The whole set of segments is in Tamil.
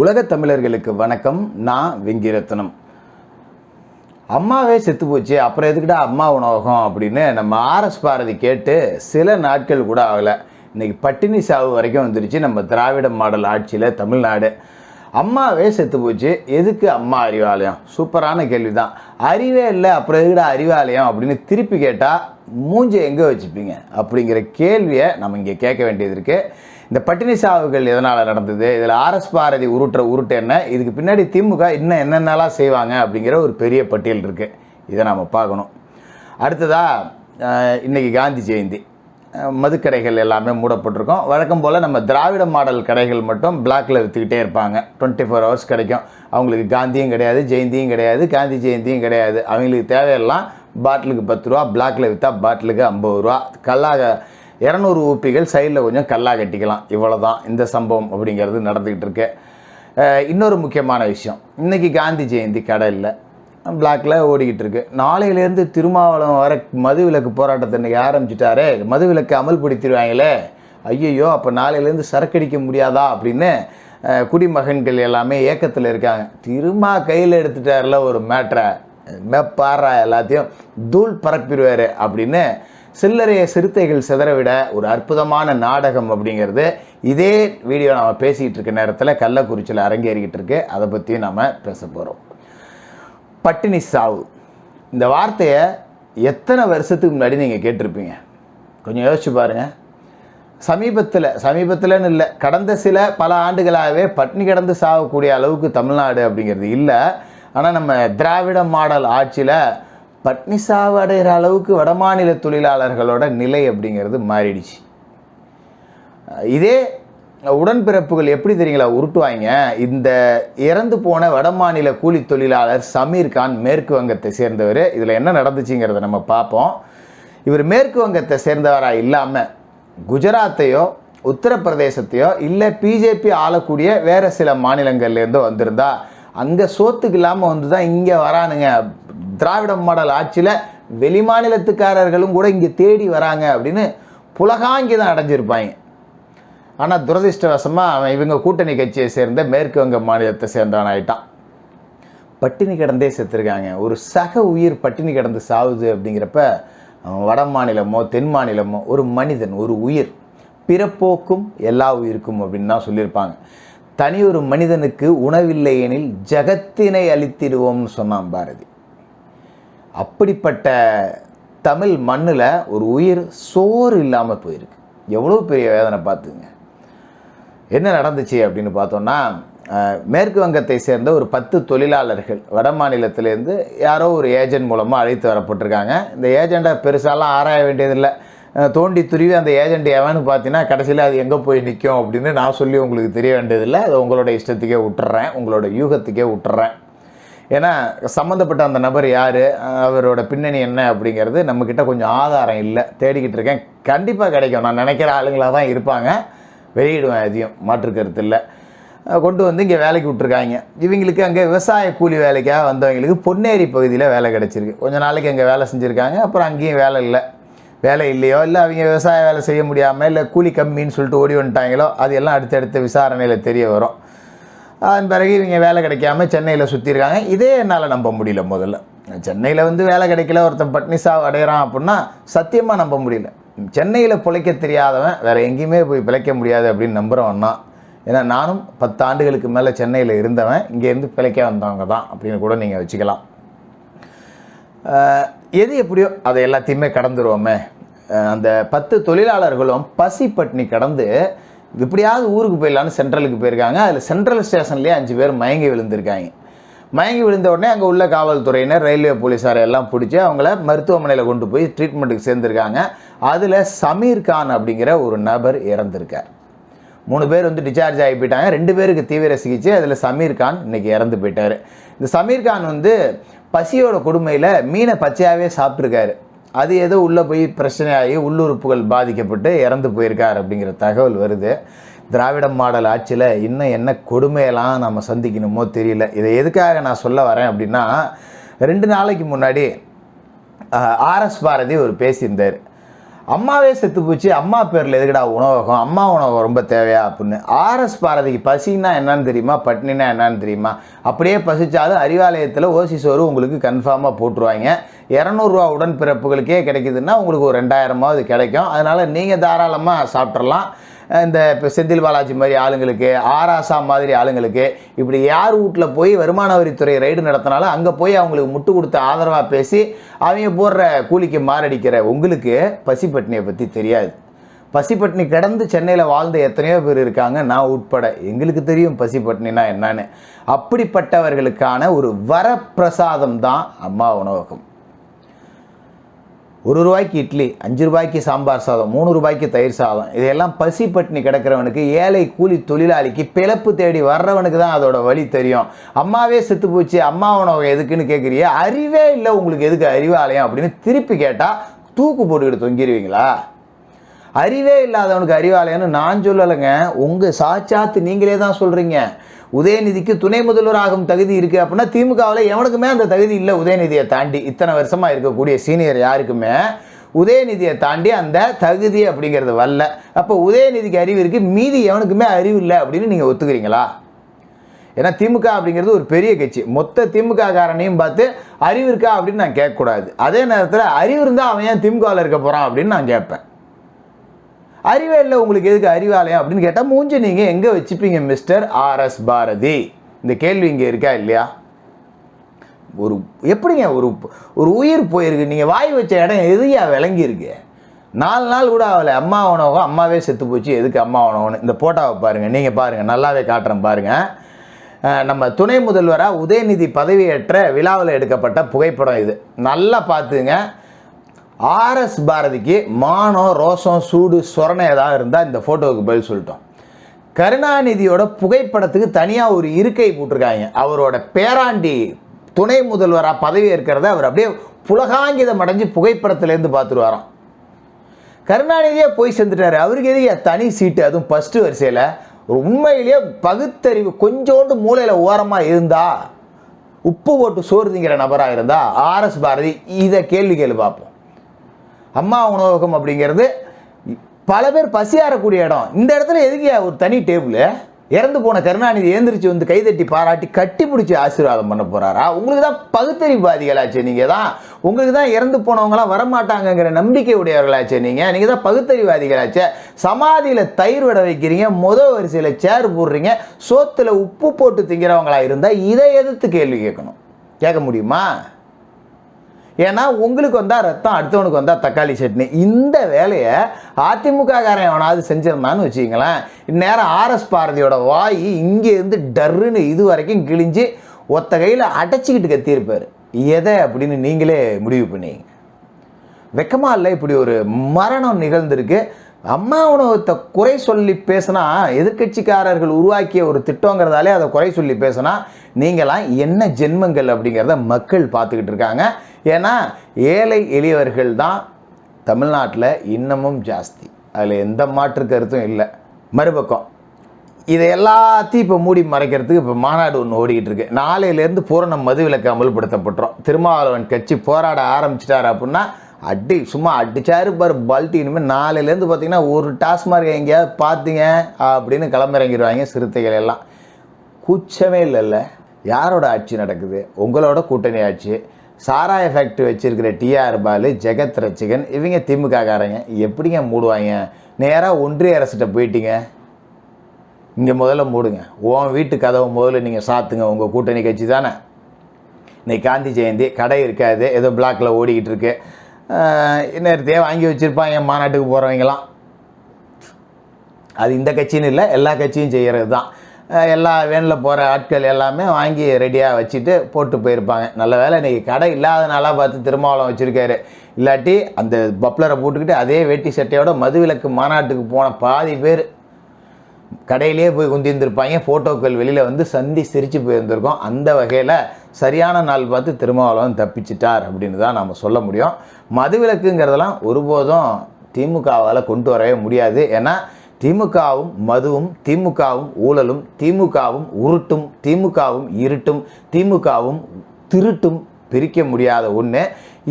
உலக தமிழர்களுக்கு வணக்கம். நான் வெங்கிரத்னம். அம்மாவே செத்து போச்சு. அப்புறம் எதுக்கிட்ட அம்மா உணவகம் அப்படின்னு நம்ம ஆர்எஸ் பாரதி கேட்டு சில நாட்கள் கூட ஆகலை. இன்னைக்கு பட்டினி சாவு வரைக்கும் வந்துருச்சு. நம்ம திராவிட மாடல் ஆட்சியில் தமிழ்நாடு. அம்மாவே செத்து போச்சு. எதுக்கு அம்மா அறிவாலயம்? சூப்பரான கேள்வி தான் அறிவே இல்லை. அப்புறம் எதுக்கிட்ட அறிவாலயம் அப்படின்னு திருப்பி கேட்டால் மூஞ்சை எங்கே வச்சுப்பீங்க? அப்படிங்கிற கேள்வியை நம்ம இங்கே கேட்க வேண்டியது இருக்குது இந்த பட்டினி சாவுகள் எதனால் நடந்தது? இதில் ஆர்எஸ் பாரதி உருட்டுற உருட்டு என்ன? இதுக்கு பின்னாடி திமுக இன்னும் என்னென்னலாம் செய்வாங்க அப்படிங்கிற ஒரு பெரிய பட்டியல் இருக்குது இதை நாம் பார்க்கணும். அடுத்ததாக இன்றைக்கி காந்தி ஜெயந்தி. மதுக்கடைகள் எல்லாமே மூடப்பட்டிருக்கோம். வழக்கம் போல் நம்ம திராவிட மாடல் கடைகள் மட்டும் பிளாக்ல விற்றுக்கிட்டே இருப்பாங்க. டுவெண்ட்டி ஃபோர் ஹவர்ஸ் கிடைக்கும். அவங்களுக்கு காந்தியும் கிடையாது ஜெயந்தியும் கிடையாது காந்தி ஜெயந்தியும் கிடையாது. அவங்களுக்கு தேவையெல்லாம் பாட்டிலுக்கு பத்து ரூபா பிளாக்ல விற்றா பாட்டிலுக்கு ஐம்பது ரூபா. கல்லாக இரநூறு ஊப்பிகள் சைடில் கொஞ்சம் கல்லா கட்டிக்கலாம். இவ்வளோ தான் இந்த சம்பவம் அப்படிங்கிறது நடந்துக்கிட்டு இருக்கு. இன்னொரு முக்கியமான விஷயம். இன்றைக்கி காந்தி ஜெயந்தி கடை இல்லை. பிளாக்ல ஓடிக்கிட்டு இருக்கு. நாளையிலேருந்து திருமாவளம் வர மதுவிலக்கு போராட்டத்தை இன்றைக்கி ஆரம்பிச்சிட்டாரே. மதுவிலக்கு அமல்படுத்திடுவாங்களே. ஐயையோ அப்போ நாளையிலேருந்து சரக்கடிக்க முடியாதா அப்படின்னு குடிமகன்கள் எல்லாமே ஏக்கத்தில் இருக்காங்க. திருமா கையில் எடுத்துட்டார்ல ஒரு மேட்ரை மெப்பாரா எல்லாத்தையும். தூள் பரப்பிடுவார் அப்படின்னு சில்லறைய சிறுத்தைகள் சிதறவிட ஒரு அற்புதமான நாடகம் அப்படிங்கிறது இதே வீடியோ நாம் பேசிக்கிட்டு இருக்க நேரத்தில் கள்ளக்குறிச்சியில் அரங்கேறிக்கிட்டு இருக்கு. அதை பற்றியும் நாம் பேச போகிறோம் பட்டினி சாவு. இந்த வார்த்தையை எத்தனை வருஷத்துக்கு முன்னாடி நீங்கள் கேட்டிருப்பீங்க? கொஞ்சம் யோசிச்சு பாருங்கள் சமீபத்தில் சமீபத்தில்னு இல்லை கடந்த சில பல ஆண்டுகளாகவே பட்டினி கிடந்து சாகக்கூடிய அளவுக்கு தமிழ்நாடு அப்படிங்கிறது இல்லை. ஆனால் நம்ம திராவிட மாடல் ஆட்சியில் பட்னி சாவு அடைகிற அளவுக்கு வடமாநில தொழிலாளர்களோட நிலை அப்படிங்கிறது மாறிடுச்சு. இதே உடன்பிறப்புகள் எப்படி தெரியுங்களா? உருட்டுவாங்க இந்த இறந்து போன வடமாநில கூலி தொழிலாளர் சமீர் கான் மேற்கு வங்கத்தை சேர்ந்தவர். இதில் என்ன நடந்துச்சுங்கிறத நம்ம பார்ப்போம். இவர் மேற்கு வங்கத்தை சேர்ந்தவராக இல்லாமல் குஜராத்தையோ உத்தரப்பிரதேசத்தையோ இல்லை பிஜேபி ஆளக்கூடிய வேறு சில மாநிலங்கள்லேருந்தோ வந்திருந்தா அங்கே சோத்துக்கு இல்லாமல் வந்து தான் இங்கே வரானுங்க. திராவிட மாடல் ஆட்சியில் வெளிமாநிலத்துக்காரர்களும் கூட இங்கே தேடி வராங்க அப்படின்னு புலகாங்கி தான் அடைஞ்சிருப்பாங்க. ஆனால் துரதிர்ஷ்டவசமாக அவன் இவங்க கூட்டணி கட்சியை சேர்ந்த மேற்கு வங்க மாநிலத்தை சேர்ந்தவன் ஆயிட்டான். பட்டினி கிடந்தே செத்துருக்காங்க. ஒரு சக உயிர் பட்டினி கிடந்து சாவுது அப்படிங்கிறப்ப அவன் வட மாநிலமோ தென் மாநிலமோ ஒரு மனிதன் ஒரு உயிர். பிறப்போக்கும் எல்லா உயிருக்கும் அப்படின்னு தான் சொல்லியிருப்பாங்க. தனி ஒரு மனிதனுக்கு உணவில்லை எனில் ஜகத்தினை அளித்திடுவோம்னு சொன்னான் பாரதி. அப்படிப்பட்ட தமிழ் மண்ணில் ஒரு உயிர் சோறு இல்லாமல் போயிருக்கு. எவ்வளோ பெரிய வேதனை பார்த்துங்க. என்ன நடந்துச்சு அப்படின்னு பார்த்தோன்னா மேற்கு வங்கத்தை சேர்ந்த ஒரு பத்து தொழிலாளர்கள் வட மாநிலத்திலேருந்து யாரோ ஒரு ஏஜென்ட் மூலமாக அழைத்து வரப்பட்டிருக்காங்க. இந்த ஏஜெண்ட்டை பெருசாலாம் ஆராய வேண்டியதில்லை. தோண்டி துருவி அந்த ஏஜெண்ட் எவன்னு பார்த்தீங்கன்னா கடைசியில் அது எங்கே போய் நிற்கும் அப்படின்னு நான் சொல்லி உங்களுக்கு தெரிய வேண்டியதில்லை. அது உங்களோட இஷ்டத்துக்கே விட்டுறேன். உங்களோட யூகத்துக்கே விட்டுறேன். ஏன்னா சம்மந்தப்பட்ட அந்த நபர் யார்? அவரோட பின்னணி என்ன அப்படிங்கிறது நம்மக்கிட்ட கொஞ்சம் ஆதாரம் இல்லை. தேடிக்கிட்டு இருக்கேன். கண்டிப்பாக கிடைக்கும். நான் நினைக்கிற ஆளுங்களாக தான் இருப்பாங்க. வெளியிடுவேன் எதையும். மாற்றுக்கருத்து இல்லை. கொண்டு வந்து இங்கே வேலைக்கு விட்ருக்காங்க இவங்களுக்கு அங்கே விவசாய கூலி வேலைக்காக வந்தவங்களுக்கு பொன்னேரி பகுதியில் வேலை கிடச்சிருக்கு. கொஞ்ச நாளைக்கு அங்கே வேலை செஞ்சுருக்காங்க. அப்புறம் அங்கேயும் வேலை இல்லை. வேலை இல்லையோ இல்லை அவங்க விவசாய வேலை செய்ய முடியாமல் இல்லை கூலி கம்மின்னு சொல்லிட்டு ஓடி வந்துட்டாங்களோ அது எல்லாம் அடுத்தடுத்த விசாரணையில் தெரிய வரும். அதன் பிறகு இவங்க வேலை கிடைக்காம சென்னையில் சுற்றிருக்காங்க இதே என்னால் நம்ப முடியல முதல்ல. சென்னையில் வந்து வேலை கிடைக்கல ஒருத்தன் பட்னி சாவு அடைகிறான் அப்படின்னா சத்தியமாக நம்ப முடியல. சென்னையில் பிழைக்க தெரியாதவன் வேறு எங்கேயுமே போய் பிழைக்க முடியாது அப்படின்னு நம்புகிறவன்னா ஏன்னா நானும் பத்து ஆண்டுகளுக்கு மேலே சென்னையில் இருந்தவன் இங்கேருந்து பிழைக்க வந்தவங்க தான் அப்படின்னு கூட நீங்கள் வச்சுக்கலாம். எது எப்படியோ அதை எல்லாத்தையுமே கடந்துருவோமே. அந்த பத்து தொழிலாளர்களும் பசி பட்னி கடந்து எப்படியாவது ஊருக்கு போயிடலான்னு சென்ட்ரலுக்கு போயிருக்காங்க. அதில் சென்ட்ரல் ஸ்டேஷன்லேயே அஞ்சு பேர் மயங்கி விழுந்திருக்காங்க. மயங்கி விழுந்த உடனே அங்கே உள்ள காவல்துறையினர் ரயில்வே போலீஸார் எல்லாம் பிடிச்சி அவங்கள மருத்துவமனையில் கொண்டு போய் ட்ரீட்மெண்ட்டுக்கு சேர்ந்துருக்காங்க. அதில் சமீர் கான் அப்படிங்கிற ஒரு நபர் இறந்திருக்கார். மூணு பேர் வந்து டிஸ்சார்ஜ் ஆகி போயிட்டாங்க. ரெண்டு பேருக்கு தீவிர சிகிச்சை அதில் சமீர் கான் இன்றைக்கி இறந்து போயிட்டார். இந்த சமீர் கான் வந்து பசியோட கொடுமையில் மீனை பச்சையாகவே சாப்பிட்ருக்காரு அது ஏதோ உள்ளே போய் பிரச்சனையாகி உள்ளுறுப்புகள் பாதிக்கப்பட்டு இறந்து போயிருக்கார் அப்படிங்கிற தகவல் வருது. திராவிட மாடல் ஆட்சியில் இன்னும் என்ன கொடுமையெல்லாம் நம்ம சந்திக்கணுமோ தெரியல. இதை எதுக்காக நான் சொல்ல வரேன் அப்படின்னா ரெண்டு நாளைக்கு முன்னாடி ஆர்எஸ் பாரதி ஒரு பேசியிருந்தார். அம்மாவே செத்து போச்சு அம்மா பேரில் எதுக்குடா உணவகம் அம்மா உணவகம் ரொம்ப தேவையா அப்படின்னு. ஆர்எஸ் பாரதிக்கு பசின்னா என்னன்னு தெரியுமா? பட்னினா என்னன்னு தெரியுமா? அப்படியே பசிச்சாலும் அறிவாலயத்தில் ஓசி சோறு உங்களுக்கு கன்ஃபார்மாக போட்டுருவாங்க. இரநூறுவா உடன்பிறப்புகளுக்கே கிடைக்குதுன்னா உங்களுக்கு ஒரு ரெண்டாயிரமாவது கிடைக்கும். அதனால் நீங்கள் தாராளமாக சாப்பிட்றலாம் இந்த இப்போ செந்தில் பாலாஜி மாதிரி ஆளுங்களுக்கு ஆராசா மாதிரி ஆளுங்களுக்கு இப்படி யார் வீட்டில் போய் வருமான வரித்துறை ரைடு நடத்தினாலும் அங்கே போய் அவங்களுக்கு முட்டு கொடுத்து ஆதரவாக பேசி அவங்க போடுற கூலிக்கு மாரடிக்கிற உங்களுக்கு பசிப்பட்டினியை பற்றி தெரியாது. பசிப்பட்டினி கிடந்து சென்னையில் வாழ்ந்த எத்தனையோ பேர் இருக்காங்க. நான் உட்பட எங்களுக்கு தெரியும் பசிப்பட்டினா என்னன்னு. அப்படிப்பட்டவர்களுக்கான ஒரு வரப்பிரசாதம் தான் அம்மா உணவகம். ஒரு ரூபாய்க்கு இட்லி அஞ்சு ரூபாய்க்கு சாம்பார் சாதம் மூணு ரூபாய்க்கு தயிர் சாதம் இதையெல்லாம் பசி பட்டினி கிடக்கிறவனுக்கு ஏழை கூலி தொழிலாளிக்கு பிழப்பு தேடி வர்றவனுக்கு தான் அதோட வழி தெரியும். அம்மாவே செத்து போச்சு அம்மா உணவகம் எதுக்குன்னு கேட்குறிய அறிவே இல்லை உங்களுக்கு எதுக்கு அறிவாலயம் அப்படின்னு திருப்பி கேட்டால் தூக்கு போட்டுக்கிட்டு தொங்கிடுவீங்களா அறிவே இல்லாதவனுக்கு அறிவாலயம்னு நான் சொல்லலைங்க. உங்கள் சாட்சாத்து நீங்களே தான் சொல்கிறீங்க உதயநிதிக்கு துணை முதல்வராகும் தகுதி இருக்குது அப்படின்னா திமுகவில் எவனுக்குமே அந்த தகுதி இல்லை உதயநிதியை தாண்டி. இத்தனை வருஷமாக இருக்கக்கூடிய சீனியர் யாருக்குமே உதயநிதியை தாண்டி அந்த தகுதி அப்படிங்கிறது வரல. அப்போ உதயநிதிக்கு அறிவு இருக்குது மீதி எவனுக்குமே அறிவு இல்லை அப்படின்னு நீங்கள் ஒத்துக்கிறீங்களா? ஏன்னா திமுக அப்படிங்கிறது ஒரு பெரிய கட்சி. மொத்த திமுக காரனையும் பார்த்து அறிவு இருக்கா அப்படின்னு நான் கேட்கக்கூடாது. அதே நேரத்தில் அறிவு இருந்தால் அவன் ஏன் திமுகவில் இருக்க போகிறான் அப்படின்னு நான் கேட்பேன். அறிவே இல்லை உங்களுக்கு எதுக்கு அறிவாலயம் அப்படின்னு கேட்டால் மூஞ்சி நீங்கள் எங்கே வச்சுப்பீங்க மிஸ்டர் ஆர்எஸ் பாரதி? இந்த கேள்வி இங்கே இருக்கா இல்லையா? ஒரு எப்படிங்க ஒரு ஒரு உயிர் போயிருக்கு நீங்கள் வாய் வச்ச இடம் எதுயா விளங்கியிருக்கு? நாலு நாள் கூட ஆகலை அம்மா உணவகம் அம்மாவே செத்து போச்சு எதுக்கு அம்மா உணவகம்னு? இந்த போட்டாவை பாருங்கள் நீங்கள் பாருங்கள் நல்லாவே காட்டுறேன் பாருங்கள் நம்ம துணை முதல்வராக உதயநிதி பதவியேற்ற விழாவில் எடுக்கப்பட்ட புகைப்படம் இது. நல்லா பார்த்துங்க. ஆர்எஸ் பாரதிக்கு மானம் ரோசம் சூடு சொரணை ஏதாவது இருந்தால் இந்த ஃபோட்டோவுக்கு பதில் சொல்லிட்டோம். கருணாநிதியோட புகைப்படத்துக்கு தனியாக ஒரு இருக்கை போட்டிருக்காங்க. அவரோட பேராண்டி துணை முதல்வராக பதவி ஏற்கிறத அவர் அப்படியே புலகாங்கிதம் அடைஞ்சு புகைப்படத்துலேருந்து பார்த்துருவாராம். கருணாநிதியே போய் சேர்ந்துட்டாரு. அவருக்கு எதுக்கு தனி சீட்டு? அதுவும் ஃபஸ்ட்டு வரிசையில். உண்மையிலேயே பகுத்தறிவு கொஞ்சோண்டு மூலையில் ஓரமாக இருந்தால் உப்பு போட்டு சோறுதிங்கிற நபராக இருந்தால் ஆர்எஸ் பாரதி இதை கேள்வி கேள்வி பார்ப்போம். அம்மா உணவகம் அப்படிங்கிறது பல பேர் பசியாறக்கூடிய இடம். இந்த இடத்துல எதுக்கு ஒரு தனி டேபிள் இறந்து போன கருணாநிதி ஏந்திரிச்சு வந்து கைதட்டி பாராட்டி கட்டி பிடிச்சி ஆசீர்வாதம் பண்ண போகிறாரா உங்களுக்கு தான் பகுத்தறிவாதிகளாச்சே நீங்கள் தான். உங்களுக்கு தான் இறந்து போனவங்களாம் வரமாட்டாங்கங்கிற நம்பிக்கை உடையவர்களாச்சே நீங்கள் நீங்கள் தான் பகுத்தறிவாதிகளாச்சே. சமாதியில் தயிர் விட வைக்கிறீங்க முத வரிசையில் சேர் போடுறீங்க சோத்தில் உப்பு போட்டு திங்கிறவங்களா இருந்தால் இதை எதிர்த்து கேள்வி கேட்கணும். கேட்க முடியுமா? ஏன்னா உங்களுக்கு வந்தால் ரத்தம் அடுத்தவனுக்கு வந்தால் தக்காளி சட்னி. இந்த வேலையை அதிமுக காரன் எவனாவது செஞ்சிருந்தான்னு வச்சுக்கிங்களேன். இந்நேரம் ஆர்எஸ் பாரதியோட வாய் இங்கே இருந்து டர்ருன்னு இது வரைக்கும் கிழிஞ்சு ஒத்த கையில் அடைச்சிக்கிட்டு கத்தியிருப்பார். எதை அப்படின்னு நீங்களே முடிவு பண்ணிங்க வெக்கமா இல்லை இப்படி ஒரு மரணம் நிகழ்ந்திருக்கு. அம்மா உணவகத்தை குறை சொல்லி பேசினா எதிர்க்கட்சிக்காரர்கள் உருவாக்கிய ஒரு திட்டங்கிறதாலே அதை குறை சொல்லி பேசினா நீங்களாம் என்ன ஜென்மங்கள் அப்படிங்கிறத மக்கள் பார்த்துக்கிட்டு இருக்காங்க. ஏன்னா ஏழை எளியவர்கள் தான் தமிழ்நாட்டில் இன்னமும் ஜாஸ்தி. அதில் எந்த மாற்று கருத்தும் இல்லை. மறுபக்கம். இதை எல்லாத்தையும் இப்போ மூடி மறைக்கிறதுக்கு இப்போ மாநாடு ஒன்று ஓடிக்கிட்டு இருக்கு. நாளையிலேருந்து பூரண மதுவிலக்கு அமல்படுத்தப்பட்டுரும். திருமாவளவன் கட்சி போராட ஆரம்பிச்சிட்டார் அப்படின்னா அடி சும்மா அடிச்சாரு பாரு பல்ட்டி. இனிமேல் நாளையிலேருந்து பார்த்தீங்கன்னா ஒரு டாஸ்மார்க் எங்கேயாவது பார்த்தீங்க அப்படின்னு கிளம்பிறங்கிடுவாங்க சிறுத்தைகள் எல்லாம். கூச்சமே இல்லைல்ல. யாரோட ஆட்சி நடக்குது? உங்களோட கூட்டணி ஆட்சி. சாராய ஃபேக்ட்ரி வச்சுருக்கிற டிஆர் பாலு ஜெகத் ரச்சிகன் இவங்க திமுக காரங்க எப்படிங்க மூடுவாங்க? நேராக ஒன்றிய அரசிட்ட போயிட்டீங்க. இங்கே முதல்ல மூடுங்க. உன் வீட்டு கதவை முதல்ல நீங்கள் சாத்துங்க. உங்கள் கூட்டணி கட்சி தானே? இன்னைக்கு காந்தி ஜெயந்தி கடை இருக்காது. ஏதோ பிளாக்கில் ஓடிக்கிட்டு இருக்கு. நேரத்தையே வாங்கி வச்சுருப்பாங்க மாநாட்டுக்கு போகிறவங்களாம் அது இந்த கட்சின்னு இல்லை எல்லா கட்சியும் செய்கிறது தான். எல்லா வேனில் போகிற ஆட்கள் எல்லாமே வாங்கி ரெடியாக வச்சுட்டு போட்டு போயிருப்பாங்க. நல்ல வேலை இன்றைக்கி கடை இல்லாதனால பார்த்து திருமாவளம் வச்சுருக்காரு. இல்லாட்டி அந்த பப்ளரை போட்டுக்கிட்டு அதே வேட்டி சட்டையோட மதுவிலக்கு மாநாட்டுக்கு போன பாதி பேர் கடையிலேயே போய் குந்திருந்திருப்பாங்க ஃபோட்டோக்கள் வெளியில் வந்து சந்தி சிரித்து போயிருந்திருக்கோம் அந்த வகையில் சரியான நாள் பார்த்து திருமாவளவன் தப்பிச்சிட்டார் அப்படின்னு தான் நம்ம சொல்ல முடியும். மதுவிலக்குங்கிறதெல்லாம் ஒருபோதும் திமுகவால் கொண்டு வரவே முடியாது. ஏன்னா திமுகவும் மதுவும் திமுகவும் ஊழலும் திமுகவும் உருட்டும் திமுகவும் இருட்டும் திமுகவும் திருட்டும் பிரிக்க முடியாத ஒன்று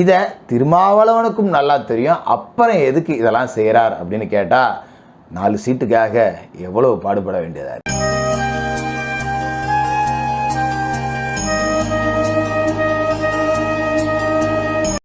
இதை திருமாவளவனுக்கும் நல்லா தெரியும். அப்புறம் எதுக்கு இதெல்லாம் செய்கிறார் அப்படின்னு கேட்டால் நாலு சீட்டுக்காக எவ்வளவு பாடுபட வேண்டியதாக இருக்கு?